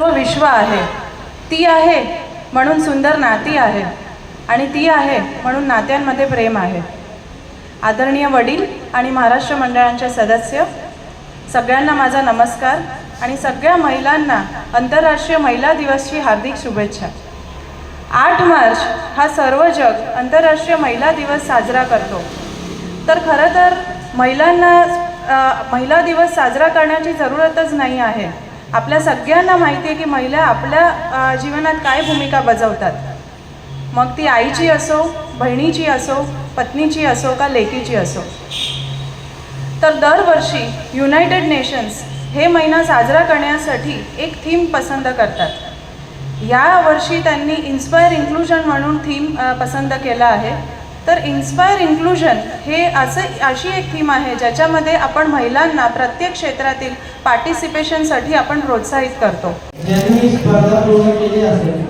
सर्व विश्व आहे. ती आहे म्हणून सुंदर नाती आहे आणि ती आहे म्हणून नात्यांमध्ये प्रेम आहे. आदरणीय वडील आणि महाराष्ट्र मंडळांचे सदस्य सगळ्यांना माझा नमस्कार आणि सगळ्या महिलांना आंतरराष्ट्रीय महिला दिवसची हार्दिक शुभेच्छा. आठ मार्च हा सर्व जग आंतरराष्ट्रीय महिला दिवस साजरा करतो. तर खरं तर महिलांना महिला दिवस साजरा करण्याची जरूरतच नाही आहे. आपल्या सगळ्यांना माहिती आहे की महिला आपल्या जीवनात काय भूमिका बजावतात? मग ती आईची असो बहिणीची असो पत्नीची असो का लेकीची असो? तर दरवर्षी युनायटेड नेशन्स हे महिना साजरा करण्यासाठी एक थीम पसंत करतात. या वर्षी त्यांनी इन्स्पायर इन्क्लुजन म्हणून थीम पसंत केला आहे. तर इन्स्पायर इन्क्लुजन हे असं अशी एक थीम आहे ज्याच्यामध्ये आपण महिलांना प्रत्येक क्षेत्रातील पार्टिसिपेशनसाठी आपण प्रोत्साहित करतो. ज्यांनी स्पर्धा पूर्ण केली असेल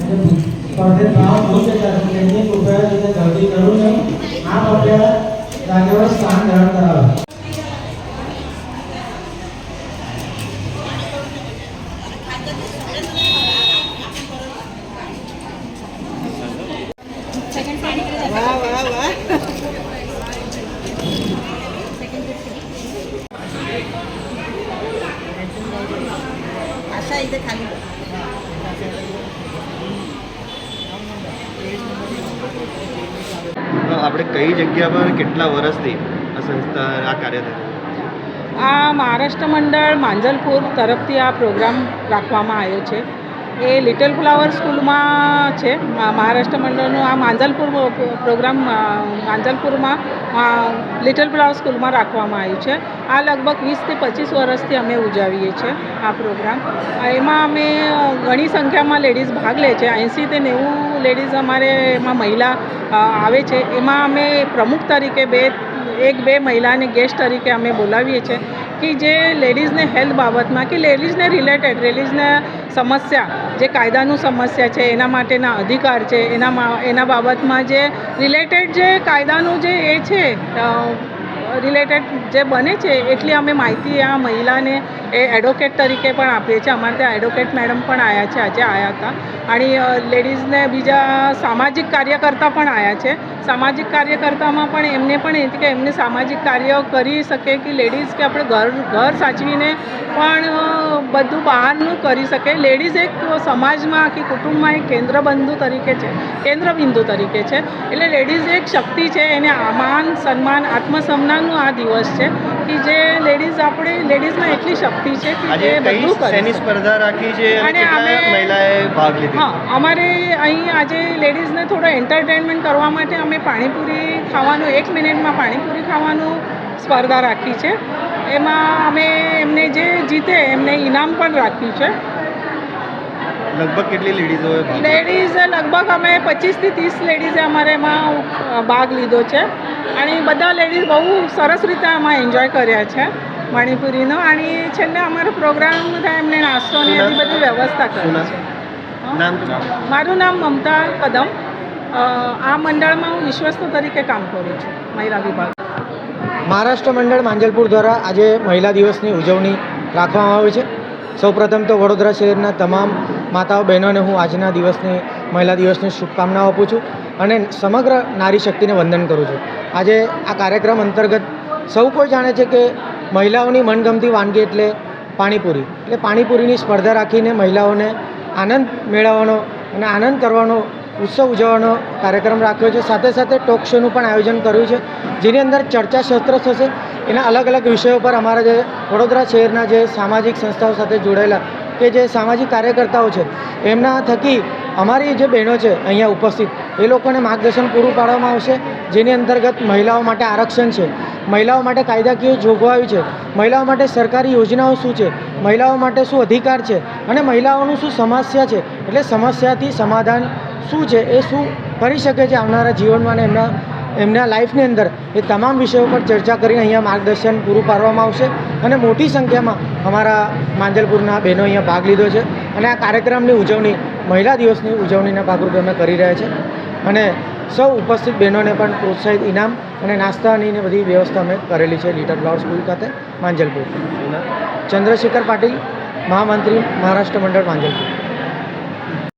म्हणजे स्पर्धेत नाव घेऊ शकतात त्यांनी कृपया तिथे गर्दी करू नये. आपापल्या जागेवर स्थान ग्रहण करावं. આપણે કઈ જગ્યા પર કેટલા વર્ષથી આ સંસ્થા, આ કાર્ય થાય આ મહારાષ્ટ્ર મંડળ માંજલપુર તરફથી આ પ્રોગ્રામ રાખવામાં આવ્યો છે. એ લિટલ ફ્લાવર સ્કૂલમાં છે. મહારાષ્ટ્ર મંડળનું આ માંજલપુર પ્રોગ્રામ, માંજલપુરમાં લિટલ ફ્લાવર સ્કૂલમાં રાખવામાં આવ્યું છે. આ લગભગ વીસથી પચીસ વર્ષથી અમે ઉજાવીએ છીએ આ પ્રોગ્રામ. એમાં અમે ઘણી સંખ્યામાં લેડીઝ ભાગ લે છે. એંસીથી નેવું લેડીઝ અમારે એમાં મહિલા આવે છે. એમાં અમે પ્રમુખ તરીકે બે, એક બે મહિલાને ગેસ્ટ તરીકે અમે બોલાવીએ છીએ. કે જે લેડીઝને હેલ્થ બાબતમાં, કે લેડીઝને રિલેટેડ લેડીઝને સમસ્યા જે કાયદાનું સમસ્યા છે, એના માટેના અધિકાર છે, એના એના બાબતમાં જે રિલેટેડ જે કાયદાનું જે એ છે રિલેટેડ જે બને છે, એટલી અમે માહિતી આ મહિલાને એ એડવોકેટ તરીકે પણ આપીએ છીએ. અમારે ત્યાં એડવોકેટ મેડમ પણ આવ્યા છે, આજે આવ્યા હતા. અને લેડીઝને બીજા સામાજિક કાર્યકર્તા પણ આવ્યા છે. સામાજિક કાર્યકર્તામાં પણ એમને પણ કે એમને સામાજિક કાર્ય કરી શકે કે લેડીઝ કે આપણે ઘર ઘર સાચવીને પણ બધું બહારનું કરી શકે. લેડીઝ એક સમાજમાં આખી કુટુંબમાં એક કેન્દ્રબંધુ તરીકે છે, કેન્દ્રબિંદુ તરીકે છે. એટલે લેડીઝ એક શક્તિ છે, એને માન સન્માન, આત્મસન્માનનો આ દિવસ છે. કે જે લેડીઝ આપણે લેડીઝમાં એટલી શક્તિ છે કે જે બધું કરે શેની સ્પર્ધા રાખી છે અને અમે- મહિલાએ ભાગ લીધો? હા અમારે અહીં આજે લેડીઝને થોડો એન્ટરટેનમેન્ટ કરવા માટે અમે પાણીપુરી ખાવાનું એક મિનિટમાં પાણીપુરી ખાવાનું સ્પર્ધા રાખી છે. એમાં અમે એમને જે જીતે એમને ઇનામ પણ રાખ્યું છે. લગભગ કેટલી લેડીઝો લેડીઝ લગભગ અમે પચીસથી ત્રીસ લેડીઝે અમારે એમાં ભાગ લીધો છે. અને બધા લેડીઝ બહુ સરસ રીતે આમાં એન્જોય કર્યા છે મણિપુરીનો. અને છેલ્લે અમારો પ્રોગ્રામ થાય એમને નાસ્તોની એવી બધી વ્યવસ્થા કરી? છે? મારું નામ મમતા કદમ. આ મંડળમાં હું વિશ્વસ્ત તરીકે કામ કરું છું મહિલા વિભાગ. મહારાષ્ટ્ર મંડળ માંજલપુર દ્વારા આજે મહિલા દિવસની ઉજવણી રાખવામાં આવી છે. સૌપ્રથમ તો વડોદરા શહેરના તમામ માતાઓ બહેનોને હું આજના દિવસની મહિલા દિવસની શુભકામનાઓ આપું છું અને સમગ્ર નારી શક્તિને વંદન કરું છું. આજે આ કાર્યક્રમ અંતર્ગત સૌ કોઈ જાણે છે કે મહિલાઓની મનગમતી વાનગી એટલે પાણીપુરી. એટલે પાણીપુરીની સ્પર્ધા રાખીને મહિલાઓને આનંદ મેળવવાનો અને આનંદ કરવાનો, ઉત્સવ ઉજવવાનો કાર્યક્રમ રાખ્યો છે. સાથે સાથે ટોક શોનું પણ આયોજન કર્યું છે, જેની અંદર ચર્ચા સત્ર થશે. એના અલગ અલગ વિષયો પર અમારા જે વડોદરા શહેરના જે સામાજિક સંસ્થાઓ સાથે જોડાયેલા કે જે સામાજિક કાર્યકર્તાઓ છે, એમના થકી અમારી જે બહેનો છે અહીંયા ઉપસ્થિત, એ લોકોને માર્ગદર્શન પૂરું પાડવામાં આવશે, જેની અંતર્ગત મહિલાઓ માટે આરક્ષણ છે. મહિલાઓ માટે કાયદાકીય જોગવાઈ છે. મહિલાઓ માટે સરકારી યોજનાઓ શું છે? મહિલાઓ માટે શું અધિકાર છે? અને મહિલાઓનું શું સમસ્યા છે? એટલે સમસ્યાથી સમાધાન શું છે? એ શું કરી શકે છે આવનારા જીવનમાં અને એમના એમના લાઈફની અંદર એ તમામ વિષયો પર ચર્ચા કરીને અહીંયા માર્ગદર્શન પૂરું પાડવામાં આવશે. અને મોટી સંખ્યામાં અમારા માંજલપુરના બહેનો અહીંયા ભાગ લીધો છે. અને આ કાર્યક્રમની ઉજવણી મહિલા દિવસની ઉજવણીના ભાગરૂપે અમે કરી રહ્યા છે. અને સૌ ઉપસ્થિત બહેનોને પણ પ્રોત્સાહિત ઇનામ અને નાસ્તાની ને બધી વ્યવસ્થા અમે કરેલી છે લીટર ફ્લાવર સ્કૂલ ખાતે માંજલપુર. ચંદ્રશેખર પાટીલ મહામંત્રી મહારાષ્ટ્ર મંડળ માંજલપુર.